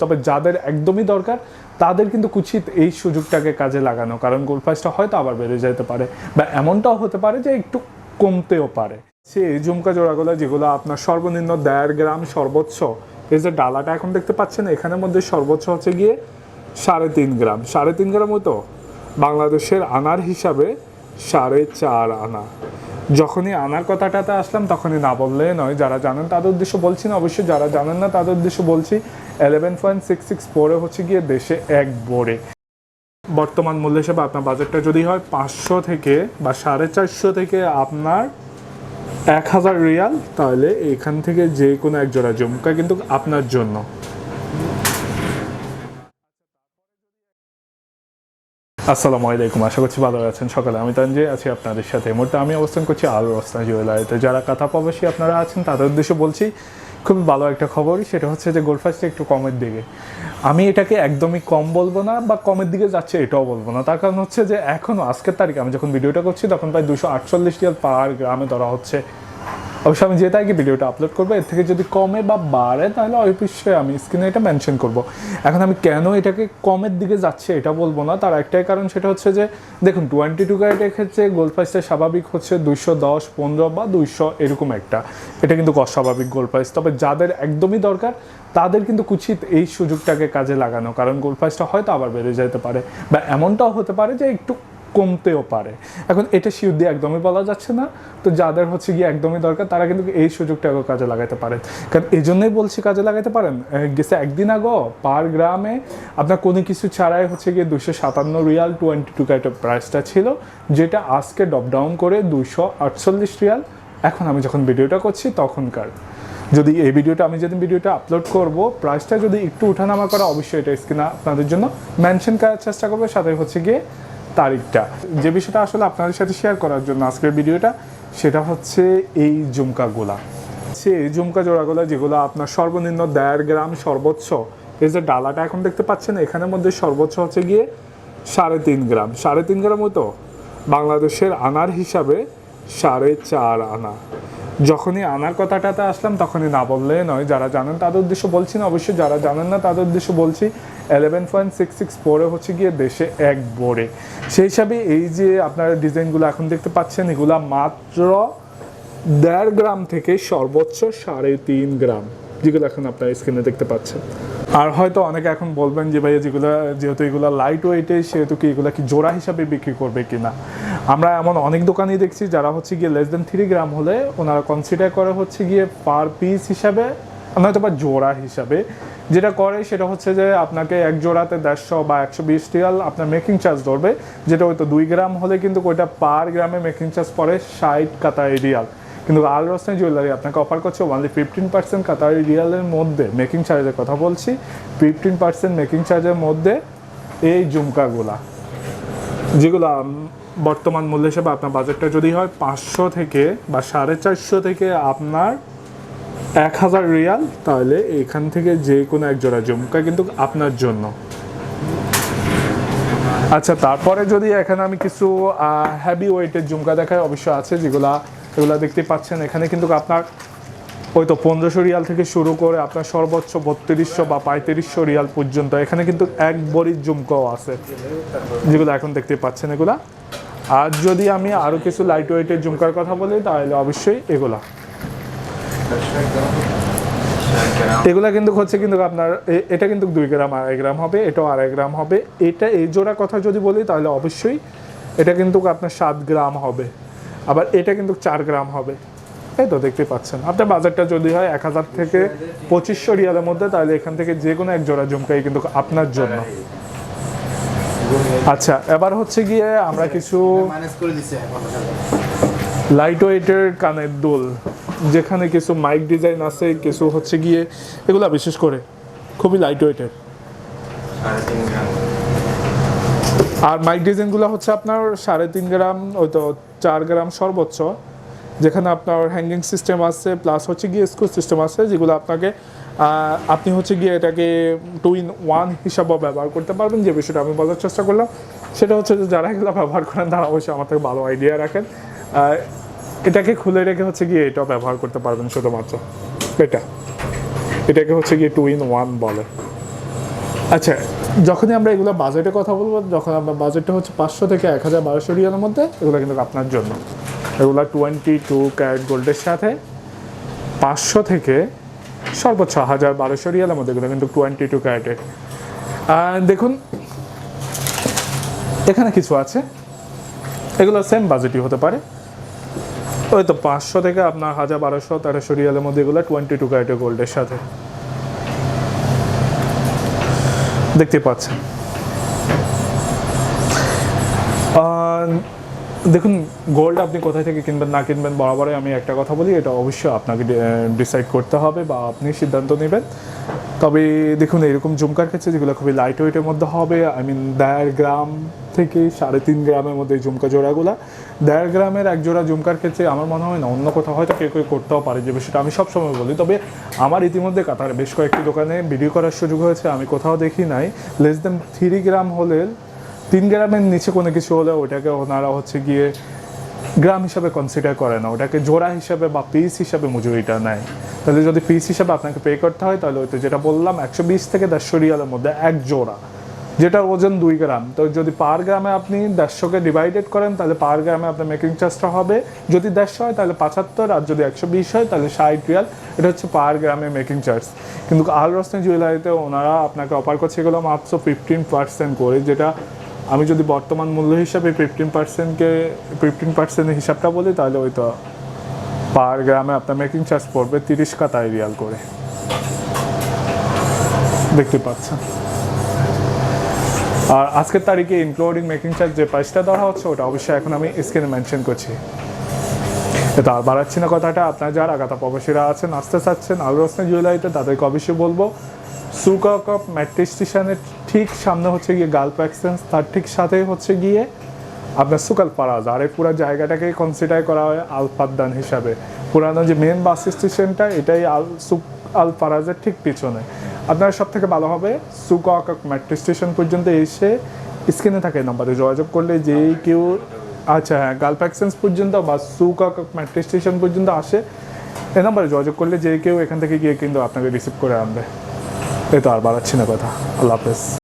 তবে যাদের একদমই দরকার, তাদের কিন্তু উচিত এই সুযোগটাকে কাজে লাগানো, কারণ গোল্ড প্রাইসটা হয়তো আবার বেড়ে যেতে পারে বা এমনটাও হতে পারে যে একটু কমতেও পারে। সে ঝুমকা জোড়াগুলো যেগুলো আপনার সর্বনিম্ন দেড় গ্রাম সর্বোচ্চ, এই যে ডালাটা এখন দেখতে পাচ্ছেন, এখানের মধ্যে সর্বোচ্চ হচ্ছে গিয়ে সাড়ে তিন গ্রাম। সাড়ে তিন গ্রাম তো বাংলাদেশের আনার হিসাবে সাড়ে চার আনা। যখনই আনার কথাটাতে আসলাম, তখনই না বললে নয়। যারা জানেন তাদের উদ্দেশ্য বলছি না, অবশ্যই যারা জানেন না তাদের উদ্দেশ্য বলছি এলেভেন পয়েন্ট সিক্স সিক্স ফোরে হচ্ছে গিয়ে দেশে এক বোরে বর্তমান মূল্য হিসেবে আপনার বাজেটটা যদি হয় পাঁচশো থেকে বা সাড়ে চারশো থেকে আপনার এক হাজার রিয়াল, তাহলে এখান থেকে যে কোনো এক জোড়া জমকা কিন্তু আপনার জন্য। আসসালামু আলাইকুম, আশা করছি ভালো আছেন সকালে। আমি তানজির, আছি আপনাদের সাথে। মুহূর্তে আমি অবস্থান করছি আলু রস্তা জুয়েলারিতে যারা কাথা প্রবাসী আপনারা আছেন, তাদের উদ্দেশ্যে বলছি খুবই ভালো একটা খবর সেটা হচ্ছে যে গোল্ড প্রাইসটা একটু কমের দিকে। আমি এটাকে একদমই কম বলব না বা কমের দিকে যাচ্ছে এটাও বলব না। তার কারণ হচ্ছে যে এখনও আজকের তারিখে আমি যখন ভিডিওটা করছি, তখন প্রায় দুশো আটচল্লিশ রিয়াল পার গ্রামে ধরা হচ্ছে। অবশ্য আমি যে তারিখে ভিডিওটা আপলোড করব, এর থেকে যদি কমে বা বাড়ে, তাহলে অবশ্যই আমি স্ক্রিনে এটা মেনশন করব। এখন আমি কেন এটাকে কমের দিকে যাচ্ছে এটা বলব না, তার একটাই কারণ সেটা হচ্ছে যে, দেখুন টোয়েন্টি টু ক্যারেটের ক্ষেত্রে গোল্ড প্রাইসটা স্বাভাবিক হচ্ছে দুইশো দশ, পনেরো বা দুইশো এরকম একটা। এটা কিন্তু অস্বাভাবিক গোল্ড প্রাইস তবে যাদের একদমই দরকার, তাদের কিন্তু উচিত এই সুযোগটাকে কাজে লাগানো। কারণ গোল্ড প্রাইসটা হয়তো আবার বেড়ে যেতে পারে, বা এমনটাও হতে পারে যে একটু কমতেও পারে। এখন এটা শিওর দিয়ে একদমই বলা যাচ্ছে না। তো যাদের হচ্ছে গিয়ে একদমই দরকার, তারা কিন্তু এই সুযোগটাকে কাজে লাগাতে পারেন। কারণ এই জন্যই বলছি কাজে লাগাতে পারেন। গেছে একদিন আগো, পার গ্রামে আপনার কোনো কিছু ছাড়াই হচ্ছে গিয়ে দুশো সাতান্ন রিয়াল টোয়েন্টি টু ক্যারেটের প্রাইসটা ছিল, যেটা আজকে ডপ ডাউন করে দুশো আটচল্লিশ রিয়াল। এখন আমি যখন ভিডিওটা করছি তখনকার। যদি এই ভিডিওটা আমি যেদিন ভিডিওটা আপলোড করব প্রাইসটা যদি একটু উঠানামা করা, অবশ্যই এটা স্ক্রিনে আপনাদের জন্য মেনশন করার চেষ্টা করব। সাথে হচ্ছে গিয়ে তারিখটা। যে বিষয়টা আসলে আপনাদের সাথে শেয়ার করার জন্য আজকের ভিডিওটা, সেটা হচ্ছে এই ঝুমকাগুলা। সে এই ঝুমকা জোড়াগুলো যেগুলো আপনার সর্বনিম্ন দেড় গ্রাম সর্বোচ্চ, এই যে ডালাটা এখন দেখতে পাচ্ছেন, এখানের মধ্যে সর্বোচ্চ হচ্ছে গিয়ে সাড়ে তিন গ্রাম। সাড়ে তিন গ্রাম তো বাংলাদেশের আনার হিসাবে সাড়ে চার আনা। যখনই আনার কথাটাতে আসলাম, তখনই না বললে নয়। যারা জানেন তাদের উদ্দেশ্য বলছি না, অবশ্যই যারা জানেন না তাদের উদ্দেশ্য বলছি এলেভেন পয়েন্ট সিক্স সিক্স পরে হচ্ছে গিয়ে দেশে এক বোরে সেই হিসাবে এই যে আপনারা ডিজাইনগুলো এখন দেখতে পাচ্ছেন, এগুলা মাত্র দেড় গ্রাম থেকে সর্বোচ্চ সাড়ে তিন গ্রাম, যেগুলো এখন আপনার স্ক্রিনে দেখতে পাচ্ছেন। আর হয়তো অনেকে এখন বলবেন যে ভাইয়া যেগুলো, যেহেতু এগুলো লাইট ওয়েটে সেহেতু কি এগুলো কি জোড়া হিসাবে বিক্রি করবে কিনা? আমরা এমন অনেক দোকানই দেখছি যারা হচ্ছে গিয়ে লেস দেন থ্রি গ্রাম হলে ওনারা কনসিডার করে হচ্ছে গিয়ে পার পিস হিসাবে নয়তো বা জোড়া হিসাবে। যেটা করে সেটা হচ্ছে যে আপনাকে এক জোড়াতে দেড়শো বা একশো বিশ রিয়াল আপনার মেকিং চার্জ ধরবে, যেটা হয়তো দুই গ্রাম হলে কিন্তু ওইটা পার গ্রামে মেকিং চার্জ পড়ে ষাট কাতারি রিয়াল। কিন্তু আল রোশনি জুয়েলারি আপনাকে অফার করছে ওনলি ফিফটিন পার্সেন্ট কাতারি রিয়ালের মধ্যে মেকিং চার্জের কথা বলছি ফিফটিন পার্সেন্ট মেকিং চার্জের মধ্যে এই ঝুমকাগুলা, যেগুলো বর্তমান মূল্য হিসেবে আপনার বাজেটটা যদি হয় পাঁচশো থেকে বা সাড়ে চারশো থেকে আপনার এক হাজার রিয়াল, তাহলে এখান থেকে যে কোনো এক জোড়া জুমকা কিন্তু আপনার জন্য। আচ্ছা তারপরে যদি এখানে আমি কিছু হ্যাভি ওয়েটের ঝুমকা দেখাই, অবশ্য আছে যেগুলা, এগুলা দেখতে পাচ্ছেন। এখানে কিন্তু আপনার ওই তো পনেরোশো রিয়াল থেকে শুরু করে আপনার সর্বোচ্চ বত্রিশশো বা পঁয়ত্রিশশো রিয়াল পর্যন্ত, এখানে কিন্তু এক বড়ির ঝুমকাও আছে, যেগুলো এখন দেখতে পাচ্ছেন এগুলা। আর যদি আমি আরও কিছু লাইট ওয়েটের ঝুমকার কথা বলি, তাহলে অবশ্যই এগুলা। এগুলা কিন্তু হচ্ছে কিন্তু আপনার এটা কিন্তু দুই গ্রাম আড়াই গ্রাম হবে এটাও আড়াই গ্রাম হবে। এটা এই জোড়া কথা যদি বলি তাহলে অবশ্যই এটা কিন্তু আপনার সাত গ্রাম হবে। আবার এটা কিন্তু চার গ্রাম হবে। এই তো দেখতে পাচ্ছেন। আপনার বাজারটা যদি হয় এক হাজার থেকে পঁচিশশো রিয়ালের মধ্যে তাহলে এখান থেকে যে কোনো এক জোড়া ঝুমকাই কিন্তু আপনার জন্য। আচ্ছা এবার হচ্ছে গিয়ে আমরা কিছু লাইট ওয়েটের কানের দুল। যেখানে কিছু মাইক ডিজাইন আছে, কিছু হচ্ছে গিয়ে এগুলা বিশেষ করে খুবই লাইট ওয়েটের আর মাইক ডিজাইনগুলো হচ্ছে আপনার সাড়ে তিন গ্রাম, ওই তো চার গ্রাম সর্বোচ্চ, যেখানে আপনার হ্যাঙ্গিং সিস্টেম আছে প্লাস হচ্ছে গিয়ে স্ক্রু সিস্টেম আছে, যেগুলো আপনাকে আপনি হচ্ছে গিয়ে এটাকে টু ইন ওয়ান হিসাবেও ব্যবহার করতে পারবেন। যে বিষয়টা আমি বলার চেষ্টা করলাম, সেটা হচ্ছে যে যারা এগুলো ব্যবহার করেন, তারা অবশ্যই আমার থেকে ভালো আইডিয়া রাখেন। এটাকে খুলে রেখে হচ্ছে গিয়ে এটাও ব্যবহার করতে পারবেন শুধুমাত্র। এটা। এটাকে হচ্ছে গিয়ে টু ইন ওয়ান বলে। আচ্ছা যখনই আমরা এগুলো বাজেটের কথা বলব, যখন আমরা বাজেটটা হচ্ছে পাঁচশো থেকে এক হাজার বারোশো রিয়ালের মধ্যে, এগুলো কিন্তু আপনার জন্য। এগুলো টোয়েন্টি টু ক্যারেট গোল্ডের সাথে পাঁচশো থেকে সর্বোচ্চ হাজার বারোশো রিয়ালের মধ্যে এগুলো কিন্তু টোয়েন্টি টু ক্যারেটের দেখুন, এখানে কিছু আছে। এগুলো সেম বাজেটই হতে পারে। ওই তো পাঁচশো থেকে আপনার হাজার বারোশো তেরোশো রিয়ালের মধ্যে এগুলো টোয়েন্টি টু ক্যারেটের গোল্ডের সাথে। দেখতে পাচ্ছেন। দেখুন গোল্ড আপনি কোথায় থেকে কিনবেন, না কিনবেন বরাবরই আমি একটা কথা বলি, এটা অবশ্যই আপনাকে ডিসাইড করতে হবে বা আপনি সিদ্ধান্ত নেবেন। তবে দেখুন, এরকম জুমকার ক্ষেত্রে যেগুলো খুবই লাইট ওয়েটের মধ্যে হবে আই মিন দেড় গ্রাম থেকে সাড়ে তিন গ্রামের মধ্যে ঝুমকা জোড়াগুলো। দেড় গ্রামের এক জোড়া ঝুমকার ক্ষেত্রে আমার মনে হয় না, অন্য কোথাও হয়তো কেউ কেউ করতেও পারে যে বিষয়টা, আমি সবসময় বলি। তবে আমার ইতিমধ্যে কাতারে বেশ কয়েকটি দোকানে ভিডিও করার সুযোগ হয়েছে, আমি কোথাও দেখি নাই। লেস দেন থ্রি গ্রাম হলে তিন গ্রামের নিচে কোনো কিছু হলে ওটাকে ওনারা হচ্ছে গিয়ে গ্রাম হিসাবে কনসিডার করে না। ওটাকে জোড়া হিসাবে বা পিস হিসাবে মজুরিটা নেয়। তাহলে যদি পিস হিসাবে আপনাকে পে করতে হয়, তাহলে ওই তো যেটা বললাম, একশো বিশ থেকে দেড়শো রিয়ালের মধ্যে এক জোড়া, যেটার ওজন দুই গ্রাম। তো যদি পার গ্রামে আপনি দেড়শোকে ডিভাইডেড করেন, তাহলে পার গ্রামে আপনার মেকিং চার্জটা হবে। যদি দেড়শো হয়, তাহলে পঁচাত্তর, আর যদি একশো বিশ হয়, তাহলে ষাট রিয়াল। এটা হচ্ছে পার গ্রামে মেকিং চার্জ কিন্তু আল রসনে জুয়েলারিতে ওনারা আপনাকে অফার করছে এগুলো মাত্র ফিফটিন পার্সেন্ট করে, যেটা আমি যদি বর্তমান মূল্য হিসাবে ফিফটিন পার্সেন্টকে ফিফটিন পার্সেন্টের হিসাবটা বলি, তাহলে ওই তো পার গ্রামে আপনার মেকিং চার্জ পড়বে তিরিশ কাতায় রিয়াল করে। দেখতে পাচ্ছেন। আর আজকের তারিখে ইনক্লুডিং মেকিং চার্জ যে প্রাইসটা ধরা হচ্ছে, ওটা অবশ্যই এখন আমি স্ক্রিনে মেনশন করছি। তো আর বাড়াচ্ছি না কথাটা, আপনারা যারা আগাতা প্রবাসীরা আছেন, আসতে চাচ্ছেন, আল রসনে জুয়েলারিতে, তাদেরকে অবশ্যই বলব সুকক মেট্রো স্টেশনের ঠিক সামনে হচ্ছে গিয়ে গালফ এক্সচেঞ্জ তার ঠিক সাথে হচ্ছে গিয়ে আপনার সুকাল পারাজ আর এই পুরো জায়গাটাকে কনসিডার করা হয় আল পাদ্দান হিসাবে। পুরানো যে মেন বাস স্টেশনটা এটাই আল সুক আল পারাজের ঠিক পিছনে। আপনারা সব থেকে ভালো হবে সুকক মেট্রো স্টেশন পর্যন্ত এসে স্ক্রিনে থাকে নাম্বারে যোগাযোগ করলে যেই কেউ আচ্ছা হ্যাঁ গালফ এক্সচেঞ্জ পর্যন্ত বা সুকক মেট্রো স্টেশন পর্যন্ত আসে, এই নাম্বারে যোগাযোগ করলে যে কেউ এখান থেকে গিয়ে কিন্তু আপনাকে রিসিভ করে আনবে। এই তো আর বাড়াচ্ছি না কথা। আল্লাহ হাফেজ।